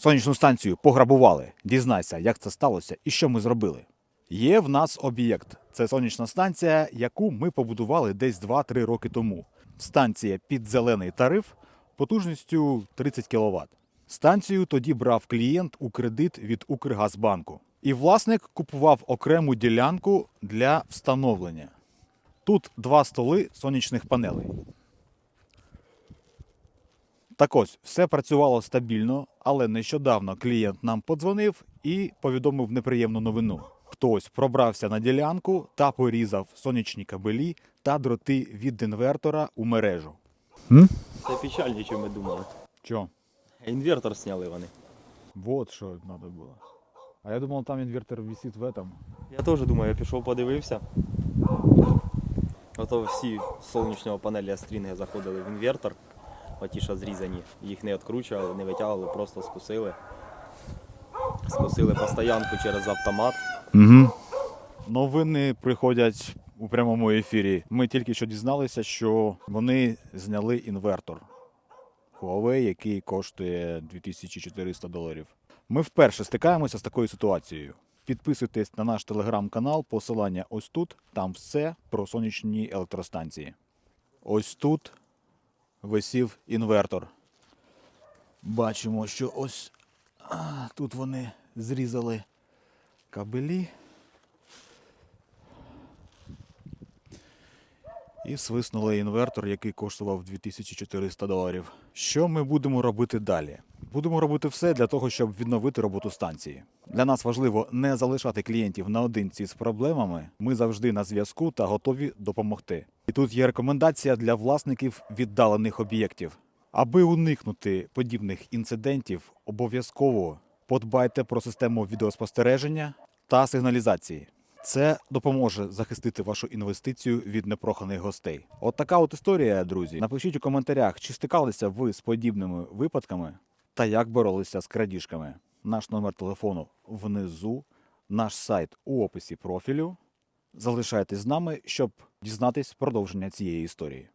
Сонячну станцію пограбували. Дізнайся, як це сталося і що ми зробили. Є в нас об'єкт. Це сонячна станція, яку ми побудували десь 2-3 роки тому. Станція під зелений тариф потужністю 30 кВт. Станцію тоді брав клієнт у кредит від Укргазбанку. І власник купував окрему ділянку для встановлення. Тут два столи сонячних панелей. Так ось, все працювало стабільно, але нещодавно клієнт нам подзвонив і повідомив неприємну новину. Хтось пробрався на ділянку та порізав сонячні кабелі та дроти від інвертора у мережу. Це печальніше, ніж ми думали. Чо? Інвертор зняли вони. Вот що треба було. А я думав, там інвертор висить в этом. Я теж думаю, я пішов подивився. Ото всі з сонячного панеля стрінги заходили в інвертор. Оті, що зрізані. Їх не відкручували, не витягували, просто скусили. Скусили постоянку через автомат. Угу. Новини приходять у прямому ефірі. Ми тільки що дізналися, що вони зняли інвертор Huawei, який коштує 2400 доларів. Ми вперше стикаємося з такою ситуацією. Підписуйтесь на наш телеграм-канал, посилання ось тут. Там все про сонячні електростанції. Ось тут висів інвертор. Бачимо, що ось тут вони зрізали кабелі. І свиснули інвертор, який коштував 2400 доларів. Що ми будемо робити далі? Будемо робити все для того, щоб відновити роботу станції. Для нас важливо не залишати клієнтів наодинці з проблемами. Ми завжди на зв'язку та готові допомогти. І тут є рекомендація для власників віддалених об'єктів. Аби уникнути подібних інцидентів, обов'язково подбайте про систему відеоспостереження та сигналізації. Це допоможе захистити вашу інвестицію від непроханих гостей. От така от історія, друзі. Напишіть у коментарях, чи стикалися ви з подібними випадками та як боролися з крадіжками. Наш номер телефону внизу, наш сайт у описі профілю. Залишайтесь з нами, щоб дізнатись продовження цієї історії.